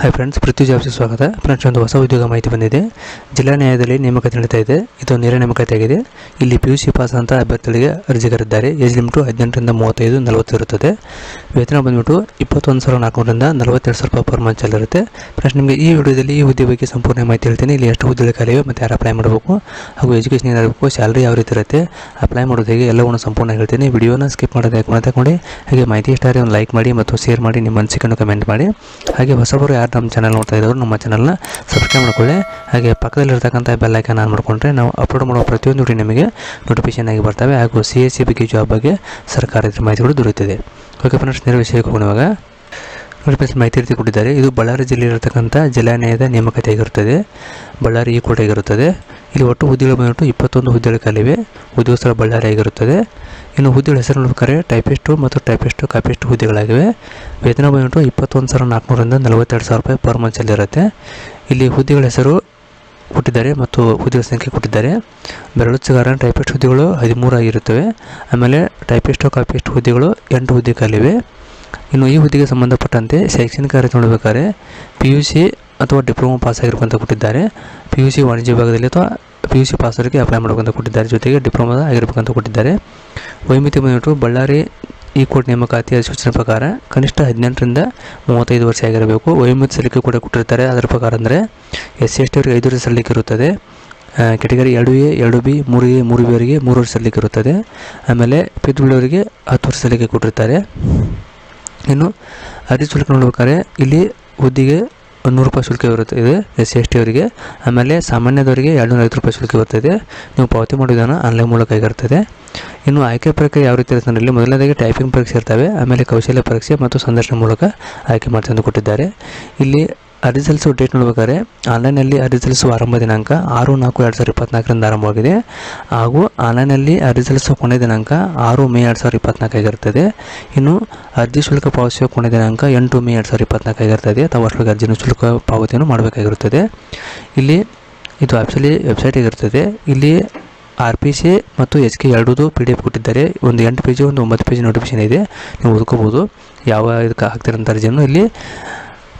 Hi friends ಪೃಥ್ವಿ ಜಾಬ್ಸ್ಗೆ ಸ್ವಾಗತ. Friends ಒಂದು ಹೊಸ ಉದ್ಯೋಗ ಮಾಹಿತಿ ಬಂದಿದೆ. ಜಿಲ್ಲಾ ನ್ಯಾಯಾಲಯದಲ್ಲಿ ನೇಮಕಾತಿ ನಡೀತಾ ಇದೆ. ಇದು ನೇರ ನೇಮಕಾತಿ ಆಗಿದೆ ಇಲ್ಲಿ ಪಿ ಯು ಸಿ ಪಾಸ್ ಅಂತ ಅಭ್ಯರ್ಥಿಗಳಿಗೆ ಅರ್ಜಿಗರಿದ್ದಾರೆ ಏಜ್ ಲಿಮಿಟು ಹದಿನೆಂಟರಿಂದ ಮೂವತ್ತೈದು, ನಲವತ್ತು ಇರುತ್ತದೆ. ವೇತನ ಬಂದ್ಬಿಟ್ಟು ಇಪ್ಪತ್ತೊಂದು ಸಾವಿರ ನಾಲ್ಕುನೂರಿಂದ ನಲವತ್ತೆರಡು ಸಾವಿರ ರೂಪಾಯಿ ಪರ್ ಮಂತ್ ಇರುತ್ತೆ. ಫ್ರೆಂಡ್ಸ್ ನಿಮಗೆ ಈ ವಿಡಿಯೋದಲ್ಲಿ ಈ ಬಗ್ಗೆ ಸಂಪೂರ್ಣ ಮಾಹಿತಿ ಹೇಳ್ತೀನಿ. ಇಲ್ಲಿ ಎಷ್ಟು ಹುದ್ದೆಗಳು ಖಾಲಿವೆ ಮತ್ತು ಯಾರು ಅಪ್ಲೈ ಮಾಡಬೇಕು ಹಾಗೂ ಎಜುಕೇಷನ್ ಏನಾಗಬೇಕು ಸ್ಯಾಲ್ರಿ ಯಾವ ರೀತಿ ಇರುತ್ತೆ ಅಪ್ಲೈ ಮಾಡೋದು ಹೇಗೆ, ಎಲ್ಲವನ್ನು ಸಂಪೂರ್ಣ ಹೇಳ್ತೀನಿ. ವಿಡಿಯೋನ ಸ್ಕಿಪ್ ಮಾಡೋದು ಯಾಕೆ ಹಾಗೆ ಮಾಹಿತಿ ಇಷ್ಟ ಆದರೆ ಲೈಕ್ ಮಾಡಿ ಮತ್ತು ಶೇರ್ ಮಾಡಿ, ನಿಮ್ಮ ಅನಿಸಿಕೆಯನ್ನು ಕಮೆಂಟ್ ಮಾಡಿ. ಹಾಗೆ ಹೊಸಬರು ನಮ್ಮ ಚಾನಲ್ ನೋಡ್ತಾ ಇದ್ದವರು ನಮ್ಮ ಚಾನಲ್ನ ಸಬ್ಸ್ಕ್ರೈಬ್ ಮಾಡ್ಕೊಳ್ಳಿ. ಹಾಗೆ ಪಕ್ಕದಲ್ಲಿರ್ತಕ್ಕಂಥ ಬೆಲ್ ಐಕಾನ್ ಆನ್ ಮಾಡಿಕೊಂಡ್ರೆ ನಾವು ಅಪ್ಲೋಡ್ ಮಾಡುವ ಪ್ರತಿಯೊಂದು ವಿಡಿಯೋ ನಿಮಗೆ ನೋಟಿಫಿಕೇಶನ್ ಆಗಿ ಬರ್ತವೆ. ಹಾಗೂ ಸಿ ಎಸ್ ಸಿ ಬಗ್ಗೆ ಜಾಬ್ ಬಗ್ಗೆ ಸರ್ಕಾರದ ಮಾಹಿತಿಗಳು ದೊರೆಯುತ್ತದೆ. ಓಕೆ ಫ್ರೆಂಡ್ಸ್ ನೇರ ವಿಷಯಕ್ಕೆ ಹೋಗುವಾಗ ನೋಡಿ ಮಾಹಿತಿ ರೀತಿ ಕೊಟ್ಟಿದ್ದಾರೆ. ಇದು ಬಳ್ಳಾರಿ ಜಿಲ್ಲೆಯಲ್ಲಿರತಕ್ಕಂಥ ನ್ಯಾಯದ ನೇಮಕತೆ ಆಗಿರುತ್ತದೆ. ಬಳ್ಳಾರಿ ಈ ಕೋಟೆ ಆಗಿರುತ್ತದೆ ಇಲ್ಲಿ ಒಟ್ಟು ಹುದ್ದೆಗಳು ಬಂದ್ಬಿಟ್ಟು ಇಪ್ಪತ್ತೊಂದು ಹುದ್ದೆಗಳು ಕಾಲಿವೆ ಉದ್ಯೋಗ ಸ್ಥಳ ಬಳ್ಳಾರಿ ಆಗಿರುತ್ತದೆ. ಇನ್ನು ಹುದ್ದೆಗಳ ಹೆಸರು ನೋಡ್ಬೇಕಾದ್ರೆ ಟೈಪಿಸ್ಟು ಮತ್ತು ಟೈಪಿಸ್ಟು ಕಾಪಿಸ್ಟು ಹುದ್ದೆಗಳಾಗಿವೆ. ವೇತನ ಬಂದ್ಬಿಟ್ಟು ಇಪ್ಪತ್ತೊಂದು ಸಾವಿರ ನಾಲ್ಕುನೂರಿಂದ ನಲವತ್ತೆರಡು ಸಾವಿರ ರೂಪಾಯಿ ಪರ್ ಮಂಚಲ್ಲಿರುತ್ತೆ ಇಲ್ಲಿ ಹುದ್ದೆಗಳ ಹೆಸರು ಕೊಟ್ಟಿದ್ದಾರೆ ಮತ್ತು ಹುದ್ದೆಗಳ ಸಂಖ್ಯೆ ಕೊಟ್ಟಿದ್ದಾರೆ. ಬೆರಳುಚ್ಚಗಾರ, ಟೈಪಿಸ್ಟ್ ಹುದ್ದೆಗಳು ಹದಿಮೂರು ಆಗಿರುತ್ತವೆ. ಆಮೇಲೆ ಟೈಪಿಸ್ಟು, ಕಾಪಿಸ್ಟ್ ಹುದ್ದೆಗಳು ಎಂಟು ಹುದ್ದೆ ಕಾಲಿವೆ ಇನ್ನು ಈ ಹುದ್ದೆಗೆ ಸಂಬಂಧಪಟ್ಟಂತೆ ಶೈಕ್ಷಣಿಕ ಕಾರ್ಯ ನೋಡಬೇಕಾದ್ರೆ ಪಿ ಯು ಸಿ ಅಥವಾ ಡಿಪ್ಲೊಮಾ ಪಾಸ್ ಆಗಿರ್ಬೇಕಂತ ಕೊಟ್ಟಿದ್ದಾರೆ. ಪಿ ಯು ಸಿ ವಾಣಿಜ್ಯ ವಿಭಾಗದಲ್ಲಿ ಅಥವಾ ಪಿ ಯು ಸಿ ಪಾಸ್ ಅವರಿಗೆ ಅಪ್ಲೈ ಮಾಡಬೇಕಂತ ಕೊಟ್ಟಿದ್ದಾರೆ. ಜೊತೆಗೆ ಡಿಪ್ಲೊಮಾದ ಆಗಿರ್ಬೇಕಂತ ಕೊಟ್ಟಿದ್ದಾರೆ. ವೈಮಿತಿ ಬಂದ್ಬಿಟ್ಟು ಬಳ್ಳಾರಿ ಈ ಕೋರ್ಟ್ ನೇಮಕಾತಿ ಅಧಿಸೂಚನೆ ಪ್ರಕಾರ ಕನಿಷ್ಠ ಹದಿನೆಂಟರಿಂದ ಮೂವತ್ತೈದು ವರ್ಷ ಆಗಿರಬೇಕು. ವಯೋಮಿತಿ ಸಲ್ಲಿಕೆ ಕೂಡ ಕೊಟ್ಟಿರ್ತಾರೆ. ಅದರ ಪ್ರಕಾರ ಅಂದರೆ ಎಸ್ ಸಿ ಎಸ್ ಟಿ ಅವರಿಗೆ ಐದು ವರ್ಷ ಸಲ್ಲಿಕೆ ಇರುತ್ತದೆ. ಕೆಟಗರಿ ಎರಡು ಎ, ಎರಡು ಬಿ, ಮೂರು ಎ, ಮೂರು ಬಿ ಅವರಿಗೆ ಮೂರು ವರ್ಷ ಸಲ್ಲಿಕೆ ಇರುತ್ತದೆ. ಆಮೇಲೆ ಪಿದ್ದುಳ್ಳವರಿಗೆ ಹತ್ತು ವರ್ಷ ಸಲ್ಲಿಕೆ ಕೊಟ್ಟಿರ್ತಾರೆ. ಇನ್ನು ಅರ್ಜಿ ಶುಲ್ಕ ನೋಡ್ಬೇಕಾದ್ರೆ ಇಲ್ಲಿ ಹುದ್ದೆಗೆ ನೂರು ರೂಪಾಯಿ ಶುಲ್ಕ ಇರುತ್ತದೆ ಎಸ್ ಸಿ ಎಸ್ ಟಿ ಅವರಿಗೆ. ಆಮೇಲೆ ಸಾಮಾನ್ಯದವರಿಗೆ ಎರಡು ಐವತ್ತು ರೂಪಾಯಿ ಶುಲ್ಕ ಬರ್ತದೆ ನೀವು ಪಾವತಿ ಮಾಡೋ ವಿಧಾನ ಆನ್ಲೈನ್ ಮೂಲಕ ಆಗಿರ್ತದೆ ಇನ್ನು ಆಯ್ಕೆ ಪ್ರಕ್ರಿಯೆ ಯಾವ ರೀತಿ ಇರುತ್ತೆ ಮೊದಲನೇದಾಗಿ ಟೈಪಿಂಗ್ ಪರೀಕ್ಷೆ ಇರ್ತವೆ. ಆಮೇಲೆ ಕೌಶಲ್ಯ ಪರೀಕ್ಷೆ ಮತ್ತು ಸಂದರ್ಶನ ಮೂಲಕ ಆಯ್ಕೆ ಮಾಡ್ತಂದು ಕೊಟ್ಟಿದ್ದಾರೆ. ಇಲ್ಲಿ ಅರ್ಜಿ ಸಲ್ಲಿಸುವ ಡೇಟ್ ನೋಡ್ಬೇಕಾದ್ರೆ ಆನ್ಲೈನಲ್ಲಿ ಅರ್ಜಿ ಸಲ್ಲಿಸುವ ಆರಂಭ ದಿನಾಂಕ ಆರು ನಾಲ್ಕು ಎರಡು ಸಾವಿರದ ಇಪ್ಪತ್ನಾಲ್ಕರಿಂದ ಆರಂಭವಾಗಿದೆ. ಹಾಗೂ ಆನ್ಲೈನಲ್ಲಿ ಅರ್ಜಿ ಕೊನೆಯ ದಿನಾಂಕ ಆರು ಮೇ ಎರಡು ಸಾವಿರದ ಇಪ್ಪತ್ನಾಲ್ಕಾಗಿರ್ತದೆ ಇನ್ನು ಅರ್ಜಿ ಶುಲ್ಕ ಪಾವತಿಸುವ ಕೊನೆ ದಿನಾಂಕ ಎಂಟು ಮೇ ಎರಡು ಸಾವಿರದ ಇಪ್ಪತ್ನಾಲ್ಕಾಗಿರ್ತದೆ ಅಥವಾ ಅಷ್ಟೊಳಗೆ ಅರ್ಜಿನ ಶುಲ್ಕ ಪಾವತಿಯನ್ನು ಮಾಡಬೇಕಾಗಿರುತ್ತದೆ. ಇಲ್ಲಿ ಇದು ಆ್ಯಪ್ಸಲ್ಲಿ ವೆಬ್ಸೈಟ್ ಆಗಿರ್ತದೆ. ಇಲ್ಲಿ ಆರ್ ಪಿ ಸಿ ಮತ್ತು ಎಚ್ ಕೆ ಎರಡೂ ಪಿ ಡಿ ಎಫ್ ಕೊಟ್ಟಿದ್ದಾರೆ. ಒಂದು ಎಂಟು ಪೇಜು ಒಂದು ಒಂಬತ್ತು ಪೇಜ್ ನೋಟಿಫಿಕೇಶನ್ ಇದೆ. ನೀವು ಓದ್ಕೋಬೋದು. ಯಾವ ಇದಕ್ಕೆ ಹಾಕ್ತಿರಂತ ಅರ್ಜಿಯನ್ನು ಇಲ್ಲಿ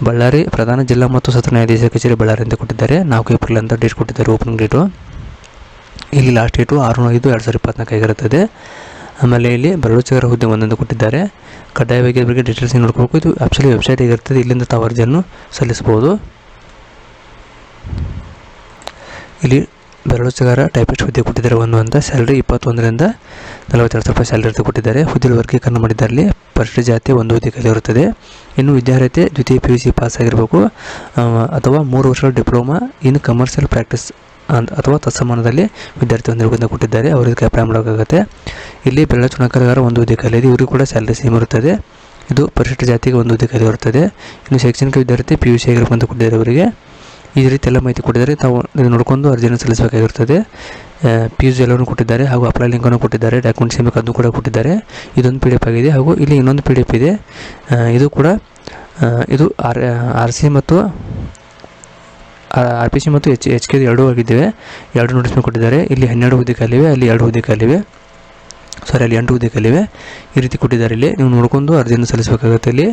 ಬಳ್ಳಾರಿ ಪ್ರಧಾನ ಜಿಲ್ಲಾ ಮತ್ತು ಸತ್ರ ನ್ಯಾಯಾಧೀಶ ಕಚೇರಿ ಬಳ್ಳಾರಿ ಅಂತ ಕೊಟ್ಟಿದ್ದಾರೆ. ನಾಲ್ಕು ಏಪ್ರಿಲ್ ಅಂತ ಡೇಟ್ ಕೊಟ್ಟಿದ್ದಾರೆ ಓಪನಿಂಗ್ ಡೇಟು ಇಲ್ಲಿ ಲಾಸ್ಟ್ ಡೇಟು ಆರು ಐದು ಎರಡು ಸಾವಿರದ ಇಪ್ಪತ್ನಾಲ್ಕು ಆಗಿರುತ್ತದೆ. ಆಮೇಲೆ ಇಲ್ಲಿ ಬರೋಚಕರ ಹುದ್ದೆ ಒಂದೊಂದು ಕೊಟ್ಟಿದ್ದಾರೆ. ಕಡ್ಡಾಯವಾಗಿ ಬಗ್ಗೆ ಡೀಟೇಲ್ಸ್ ನೋಡ್ಕೋಬೇಕು. ಇದು ಆ್ಯಕ್ಚುಲಿ ವೆಬ್ಸೈಟ್ ಆಗಿರ್ತದೆ ಇಲ್ಲಿಂದ ತಾವು ಅರ್ಜಿಯನ್ನು ಸಲ್ಲಿಸ್ಬೋದು ಇಲ್ಲಿ ಬೆರಳುಚಗಾರ ಟೈಪಿಸ್ಟ್ ಹುದ್ದೆ ಕೊಟ್ಟಿದ್ದಾರೆ ಒಂದು ಅಂತ. ಸ್ಯಾಲ್ರಿ ಇಪ್ಪತ್ತೊಂದರಿಂದ ನಲವತ್ತೆರಡು ಸಾವಿರ ರೂಪಾಯಿ ಸ್ಯಾಲ್ರಿ ಕೊಟ್ಟಿದ್ದಾರೆ. ಹುದ್ದೆ ವರ್ಗೀಕರಣ ಮಾಡಿದ್ದಾರೆ ಪರಿಷ್ಠ ಜಾತಿ ಒಂದು ಹುದ್ದೆ ಇರುತ್ತದೆ. ಇನ್ನು ವಿದ್ಯಾರ್ಥಿ ದ್ವಿತೀಯ ಪಿ ಯು ಸಿ ಪಾಸ್ ಆಗಿರಬೇಕು. ಅಥವಾ ಮೂರು ವರ್ಷಗಳ ಡಿಪ್ಲೊಮಾ ಇನ್ ಕಮರ್ಷಿಯಲ್ ಪ್ರಾಕ್ಟೀಸ್ ಅಂತ ಅಥವಾ ತತ್ಸಮಾನದಲ್ಲಿ ವಿದ್ಯಾರ್ಥಿ ಹೊಂದಿರುವುದನ್ನು ಕೊಟ್ಟಿದ್ದಾರೆ. ಅವರಿಗೆ ಅಪ್ಲೈ ಮಾಡೋಕ್ಕಾಗುತ್ತೆ. ಇಲ್ಲಿ ಬೆರಳ ಚುನಾಕರಗಾರ ಒಂದು ಹುದ್ದೆ ಖಾಲಿ ಇದೆ. ಇವರಿಗೂ ಕೂಡ ಸ್ಯಾಲ್ರಿ ಸೇಮ್ ಇರುತ್ತದೆ. ಇದು ಪರಿಶಿಷ್ಟ ಜಾತಿಗೆ ಒಂದು ಹುದ್ದೆ ಕಲಿಯಿರುತ್ತದೆ ಇನ್ನು ಶೈಕ್ಷಣಿಕ ವಿದ್ಯಾರ್ಥಿ ಪಿ ಯು ಸಿ ಆಗಿರಬೇಕಂತ ಕೊಟ್ಟಿದ್ದಾರೆ ಅವರಿಗೆ. ಈ ರೀತಿ ಎಲ್ಲ ಮಾಹಿತಿ ಕೊಟ್ಟಿದ್ದಾರೆ. ತಾವು ನೋಡಿಕೊಂಡು ಅರ್ಜಿಯನ್ನು ಸಲ್ಲಿಸಬೇಕಾಗಿರ್ತದೆ. ಪಿ ಯು ಎಲ್ಲವನ್ನು ಕೊಟ್ಟಿದ್ದಾರೆ ಹಾಗೂ ಅಪ್ಲೈ ಲಿಂಕನ್ನು ಕೊಟ್ಟಿದ್ದಾರೆ. ಡಾಕ್ಯುಮೆಂಟ್ಸ್ ಏನು ಕೂಡ ಕೊಟ್ಟಿದ್ದಾರೆ. ಇದೊಂದು ಪಿ ಡಿ ಎಫ್ ಆಗಿದೆ ಹಾಗೂ ಇಲ್ಲಿ ಇನ್ನೊಂದು ಪಿ ಡಿ ಎಫ್ ಇದೆ. ಇದು ಕೂಡ ಇದು ಆರ್ ಆರ್ ಸಿ ಮತ್ತು ಆರ್ ಪಿ ಸಿ ಮತ್ತು ಎಚ್ ಎಚ್ ಕೆ ಎರಡೂ ಆಗಿದ್ದೇವೆ. ಎರಡು ನೋಟಿಸ್ ಕೊಟ್ಟಿದ್ದಾರೆ. ಇಲ್ಲಿ ಹನ್ನೆರಡು ಹುದ್ದೆ ಕಾಲಿವೆ ಅಲ್ಲಿ ಎರಡು ಹುದ್ದೆ ಕಾಲಿವೆ ಸಾರಿ ಅಲ್ಲಿ ಎಂಟು ಹುದ್ದೆ ಕಾಲಿವೆ ಈ ರೀತಿ ಕೊಟ್ಟಿದ್ದಾರೆ ಇಲ್ಲಿ. ನೀವು ನೋಡ್ಕೊಂಡು ಅರ್ಜಿಯನ್ನು ಸಲ್ಲಿಸಬೇಕಾಗುತ್ತೆ ಇಲ್ಲಿ.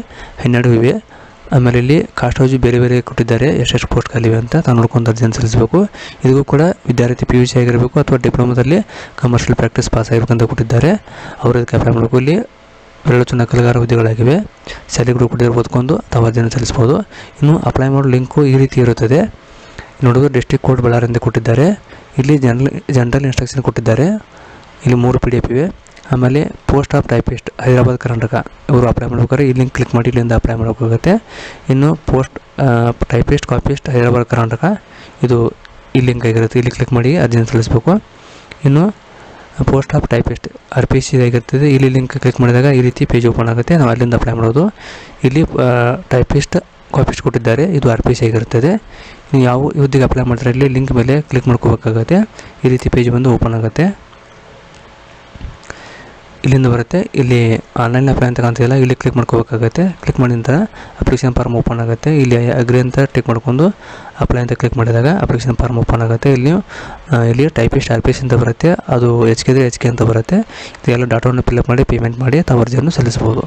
ಹನ್ನೆರಡು ಇವೆ. ಆಮೇಲೆ ಇಲ್ಲಿ ಕಾಸ್ಟ್ ವೈಸ್ ಬೇರೆ ಬೇರೆ ಕೊಟ್ಟಿದ್ದಾರೆ ಎಷ್ಟೆಷ್ಟು ಪೋಸ್ಟ್ ಖಾಲಿವೆ ಅಂತ ತಾನು ನೋಡ್ಕೊಂಡು ಅರ್ಜಿಯನ್ನು ಸಲ್ಲಿಸಬೇಕು. ಇದಕ್ಕೂ ಕೂಡ ವಿದ್ಯಾರ್ಥಿ ಪಿ ಯು ಸಿ ಆಗಿರಬೇಕು ಅಥವಾ ಡಿಪ್ಲೊಮಾದಲ್ಲಿ ಕಮರ್ಷಿಯಲ್ ಪ್ರಾಕ್ಟೀಸ್ ಪಾಸ್ ಆಗಬೇಕಂತ ಕೊಟ್ಟಿದ್ದಾರೆ. ಅವರು ಇದಕ್ಕೆ ಅಪ್ಲೈ ಮಾಡಬೇಕು. ಇಲ್ಲಿ ಬೆರಳು ನಕಲುಗಾರ ಹುದ್ದೆಗಳಾಗಿವೆ. ಸ್ಯಾಲಿಗಳು ಕೊಟ್ಟಿದ್ದಾರೆ ಓದ್ಕೊಂಡು ತಾವು ಅರ್ಜಿಯನ್ನು ಸಲ್ಲಿಸ್ಬೋದು ಇನ್ನು ಅಪ್ಲೈ ಮಾಡೋ ಲಿಂಕು ಈ ರೀತಿ ಇರುತ್ತದೆ. ನೋಡಿದ್ರೆ ಡಿಸ್ಟ್ರಿಕ್ಟ್ ಕೋರ್ಟ್ ಬಳ್ಳಾರಿಂದ ಕೊಟ್ಟಿದ್ದಾರೆ. ಇಲ್ಲಿ ಜನರಲ್ ಜನರಲ್ ಇನ್ಸ್ಟ್ರಕ್ಷನ್ ಕೊಟ್ಟಿದ್ದಾರೆ. ಇಲ್ಲಿ ಮೂರು ಪಿ ಡಿ ಎಫ್ ಇವೆ. ಆಮೇಲೆ post of typist Hyderabad Karnataka. ಇವರು ಅಪ್ಲೈ ಮಾಡ್ಬೇಕಾದ್ರೆ ಈ ಲಿಂಕ್ ಕ್ಲಿಕ್ ಮಾಡಿ, ಇಲ್ಲಿಂದ ಅಪ್ಲೈ ಮಾಡೋಕ್ಕಾಗುತ್ತೆ ಇನ್ನು post typist copyist Hyderabad Karnataka. ಇದು ಈ ಲಿಂಕ್ ಆಗಿರುತ್ತೆ. ಇಲ್ಲಿ ಕ್ಲಿಕ್ ಮಾಡಿ ಅರ್ಜಿನ ಸಲ್ಲಿಸಬೇಕು ಇನ್ನು post of typist R P C ಆಗಿರ್ತದೆ. ಇಲ್ಲಿ ಲಿಂಕ್ ಕ್ಲಿಕ್ ಮಾಡಿದಾಗ ಈ ರೀತಿ ಪೇಜ್ ಓಪನ್ ಆಗುತ್ತೆ. ನಾವು ಅಲ್ಲಿಂದ ಅಪ್ಲೈ ಮಾಡೋದು. ಇಲ್ಲಿ ಟೈಪಿಸ್ಟ್ ಕಾಪಿಸ್ಟ್ ಕೊಟ್ಟಿದ್ದಾರೆ. ಇದು ಆರ್ ಪಿ ಸಿ ಆಗಿರ್ತದೆ. ನೀವು ಯಾವ ಹುದ್ದೆಗೆ ಅಪ್ಲೈ ಮಾಡ್ತಾರೆ ಇಲ್ಲಿ ಲಿಂಕ್ ಮೇಲೆ ಕ್ಲಿಕ್ ಮಾಡ್ಕೋಬೇಕಾಗತ್ತೆ. ಈ ರೀತಿ ಪೇಜ್ ಬಂದು ಓಪನ್ ಆಗುತ್ತೆ. ಇಲ್ಲಿಂದ ಬರುತ್ತೆ. ಇಲ್ಲಿ ಆನ್ಲೈನ್ ಅಪ್ಲೈ ಅಂತ ಕಾಣ್ತಿಲ್ಲ ಇಲ್ಲಿ ಕ್ಲಿಕ್ ಮಾಡ್ಕೋಬೇಕಾಗತ್ತೆ. ಕ್ಲಿಕ್ ಮಾಡಿದ ನಂತರ ಅಪ್ಲಿಕೇಶನ್ ಫಾರ್ಮ್ ಓಪನ್ ಆಗುತ್ತೆ. ಇಲ್ಲಿ ಅಗ್ರಿ ಅಂತ ಟಿಕ್ ಮಾಡ್ಕೊಂಡು ಅಪ್ಲೈ ಅಂತ ಕ್ಲಿಕ್ ಮಾಡಿದಾಗ ಅಪ್ಲಿಕೇಶನ್ ಫಾರ್ಮ್ ಓಪನ್ ಆಗುತ್ತೆ. ಇಲ್ಲಿ ಇಲ್ಲಿ ಟೈಪಿಸ್ಟ್ ಆರ್ ಪಿ ಅಂತ ಬರುತ್ತೆ. ಅದು ಎಚ್ ಕೆ ಎಚ್ ಕೆ ಅಂತ ಬರುತ್ತೆ. ಇದೆಲ್ಲ ಡಾಟಾವನ್ನು ಫಿಲ್ಅಪ್ ಮಾಡಿ ಪೇಮೆಂಟ್ ಮಾಡಿ ತಾವು ಅರ್ಜಿಯನ್ನು ಸಲ್ಲಿಸ್ಬೋದು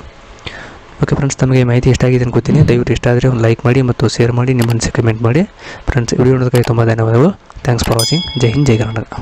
ಓಕೆ ಫ್ರೆಂಡ್ಸ್ ತಮಗೆ ಮಾಹಿತಿ ಇಷ್ಟ ಆಗಿದೆ ಅನ್ಕೋತೀನಿ. ದಯವಿಟ್ಟು ಇಷ್ಟ ಆದರೆ ಒಂದು ಲೈಕ್ ಮಾಡಿ ಮತ್ತು ಶೇರ್ ಮಾಡಿ, ನಿಮ್ಮ ಅನಿಸಿಕೆ ಕಮೆಂಟ್ ಮಾಡಿ. ಫ್ರೆಂಡ್ಸ್ ವಿಡಿಯೋ ನೋಡೋದಕ್ಕಾಗಿ ತುಂಬ ಧನ್ಯವಾದಗಳು. Thanks for watching Jai Hind, Jai Karnataka.